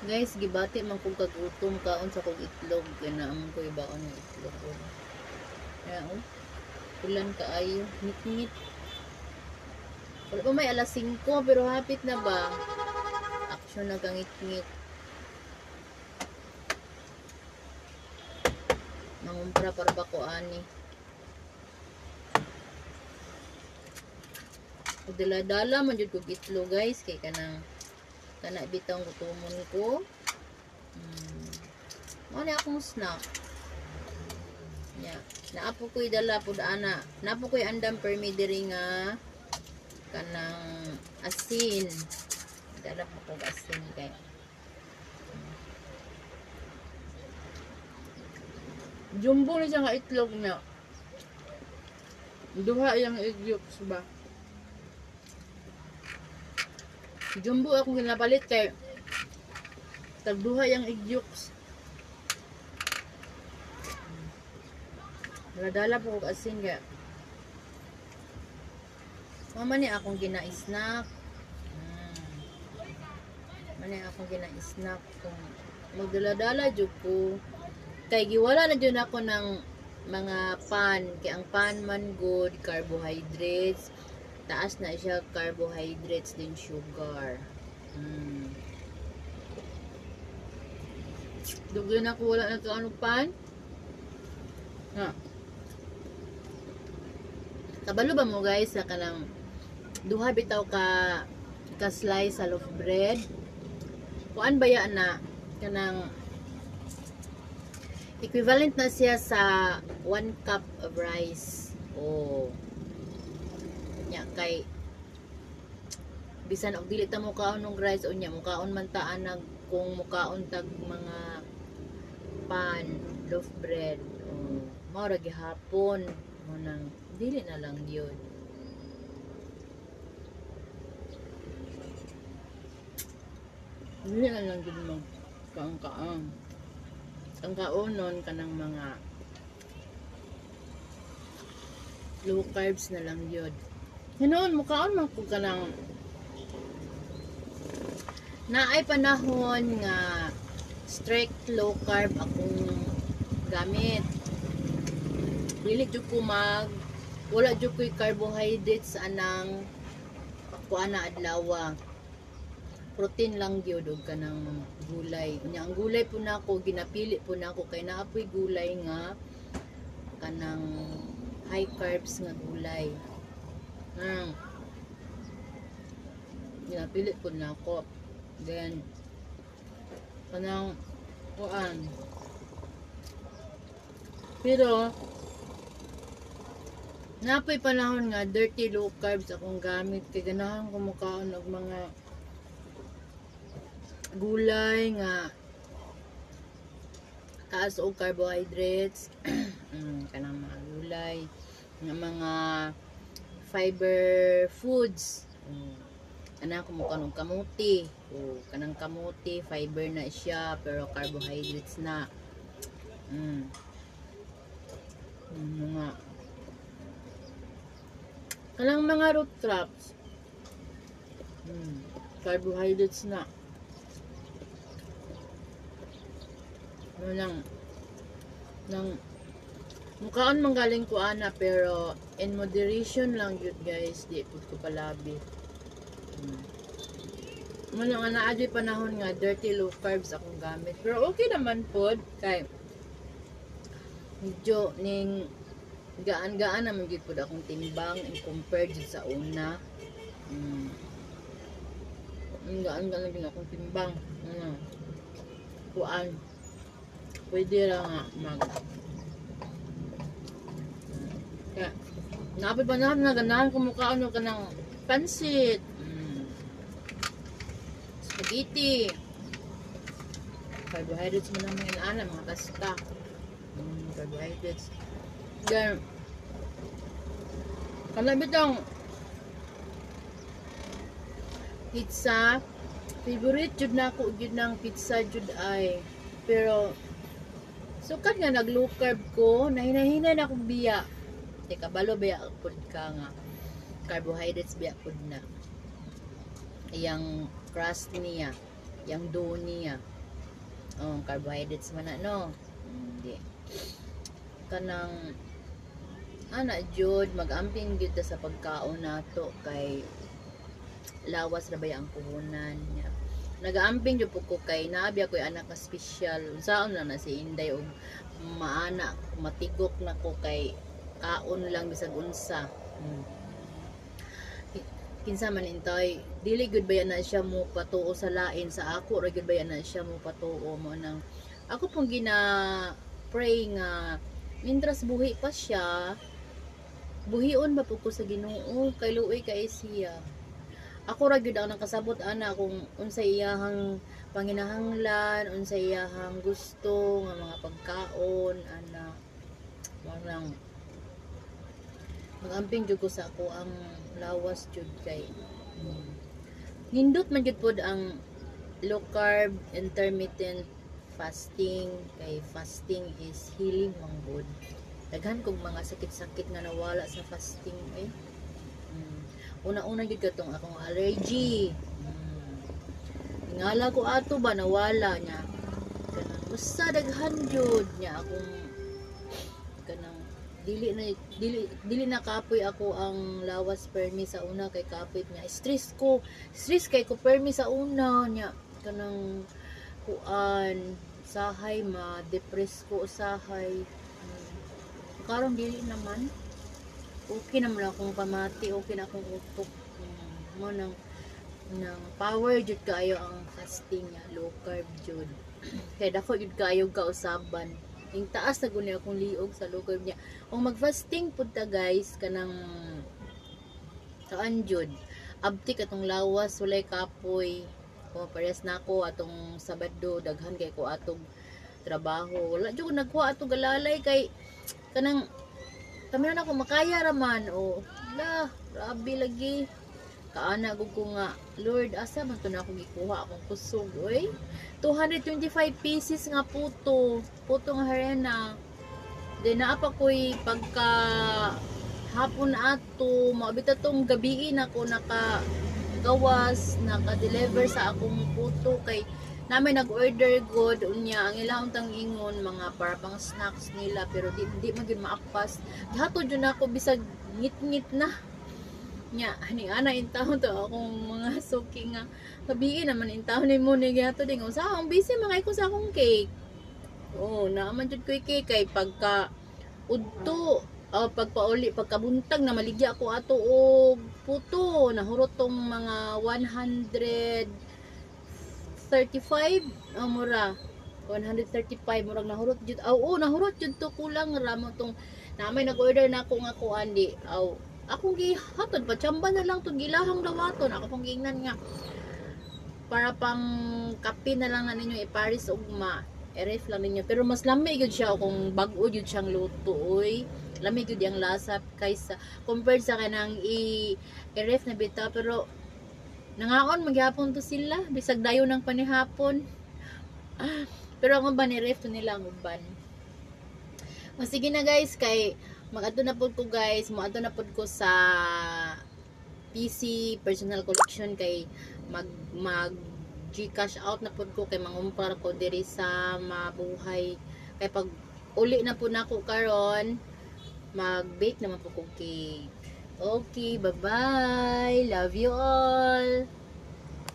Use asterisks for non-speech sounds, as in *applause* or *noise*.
Guys, gibati man kong kagutom kaon sa kong itlog. Kaya naamon ko ibaon ng itlog. Kaya, oh. Ulan ka ayo. Ngit-ngit. Wala pa may alas 5, pero hapit na ba? Action na kangit-ngit. Mangumpra para ba ko ani? Dala-dala man jud ko itlog guys kay kanang kana bitang gutomon ko. Hmm. Ni akong snack. Ya, naapo ko'y dala pud ana. Naapo ko'y andam permi diri nga kanang asin. Dala po ko asin kay. Jumbo na siya nga itlog niya. Duha yung egg yolks ba? Jumbo akong ginapalit kay tagduha yung egg yolks. Dala-dala po kong asin kaya Mama ni akong gina-snack. Hmm. Mani akong gina-snack kung magdala-dala ko. Kay giwala na jud ako ng mga pan. Kay ang pan man good, carbohydrates. Taas na siya carbohydrates din sugar. Hmm. Dugay na ko wala na to ano pan. Ha. Kabalo ba mo guys sa kanang duha bitaw ka ka slice sa loaf bread. Kuan ba ya na kanang equivalent na siya sa 1 cup of rice. Oh. Nya kay bisan og dili ta mo kaon ng rice unya mo kaon man ta anag kung mukaon tag mga pan, loaf bread. Oh. Mao ra gihapon mo nang dili na lang yun. Dili na lang yun mag kaang-kaang. Ang kaunon ka ng mga low carbs na lang yun. Hinoon, mukhaon man ko ka ng naay panahon nga strict low carb akong gamit. Dili jud ko mag wala jud ko'y carbohydrates anang kuana adlaw. Protein lang gyud og kanang gulay. Unya ang gulay po nako ginapili po nako kay naapoy gulay nga kanang high carbs nga gulay. Hmm. Ginapili po nako. Then kanang kuan. Pero Napoy panahon nga dirty low carbs akong gamit kay ganahan ko mukaon og mga gulay nga taas og carbohydrates *clears throat* mm, kanang mga gulay nga mga fiber foods mm. kanang ko mukaon og kamuti o kanang kamuti fiber na siya pero carbohydrates na mm. Mm, mga Kanang mga root crops. Hmm. Carbohydrates na. Ano lang. Nang mukhaan manggaling ko ana pero in moderation lang yun guys. Di po ko palabi. Hmm. Muna nga naadyo panahon nga dirty low carbs akong gamit. Pero okay naman po. Kay medyo ning gaan-gaan naman gid pud akong timbang in compared jud sa una. Mm. Ang gaan-gaan gid akong timbang. Ano? Kuan. Pwede ra nga mag napay pa na na ganahan ano ka ng pansit. Mm. Spaghetti. Carbohydrates mo naman yung ana, mga pasta. Mm, carbohydrates. Then, kalabit ang pizza. Favorite jud na ako jud ng pizza jud ay. Pero, sukat nga nag low carb ko, nahinahinay na akong biya. Teka, balo biya pud ka nga. Carbohydrates biya pud na. Iyang crust niya. yang dough niya oh carbohydrates man na no hindi kanang ana jud magamping gyud sa pagkaon nato kay lawas na ba ang puhunan niya nagaamping jud ko kay naabi ako anak ka special unsaon na na si Inday og maana matigok na ko kay kaon lang bisag unsa hmm. Ki- kinsa man intoy dili gud ba na siya mo patuo sa lain sa ako ra gud ba na siya mo patuo mo nang ako pong gina pray nga mintras buhi pa siya buhion ba po ko sa Ginoo kay luoy kay siya. Ako ra gyud ang nakasabot ana kung unsay iyahang panginahanglan unsay iyahang gusto nga mga pagkaon ana. Marang magamping jud ko sa ako ang lawas jud kay mm, nindot man jud pod ang low carb intermittent fasting kay fasting is healing man good daghan kong mga sakit-sakit nga nawala sa fasting eh mm. una-una gid katong akong allergy mm. ingala ko ato ba nawala niya kanang usa daghan jud niya akong dili na dili dili na kapoy ako ang lawas permi sa una kay kapoy niya. Stress ko stress kay ko permi sa una niya. Kanang kuan sahay ma depress ko usahay mm. karon dili naman. Okay naman akong pamati okay na akong utok. Mm. mo nang nang power jud kayo ang fasting nga low carb jud. *clears throat* Kaya dako jud kayo kausaban yung taas na guni akong liog sa carb niya. Kung mag-fasting pud ta guys kanang kaan jud abti katong lawas walay kapoy. O pares na ako atong sabado daghan kay ko atong trabaho. Wala jud ko nagkuha atong galalay kay kanang kami na ako makaya raman o la grabe lagi kaana gud ko nga Lord asa man to na ako gikuha akong kusog oy? 225 pieces nga puto. Puto nga harena. Then naapa ko'y pagka hapon ato, maabita tong gabi ako naka gawas, naka-deliver sa akong puto. Kay namin nag-order good unya ang ilang tang ingon mga para pang snacks nila pero di di man gyud maapas. Gihatod jud ako bisag ngit-ngit na nya ani ana intawon to. Akong mga suki nga gabi naman intawon ni mo ni gihatod ding usa ang busy mga ko sa akong cake. Oo, naaman jud ko kay kay pagka udto uh, pagpauli pagkabuntag na maligya ako ato og puto. Nahurot tong mga 135 oh, mura. 135 murag nahurot jud. Aw oh, nahurot jud to kulang. Ramo tong namay nag-order na ako nga kuan di. Aw akong gihatod pa tsamba na lang tong gilahang dawaton ako pong gingnan nga para pang kape na lang na ninyo iparis ugma i-ref lang ninyo. Pero mas lami gyud siya kung bag-o gyud siyang luto oy. Lami gyud yang lasa kaysa compared sa kanang i i-ref na bita pero nangaon maghapon to sila. Bisag dayo ng panihapon. Ah, pero ang uban i-ref to nila ang uban o sige na guys kay mag-ato na pod ko guys. Mag-ato na pod ko sa PC personal collection kay mag mag Gcash out na pod ko kay mangumpar ko diri sa mabuhay. Kay pag uli na po nako karon mag bake naman po ko cake. Okay bye bye love you all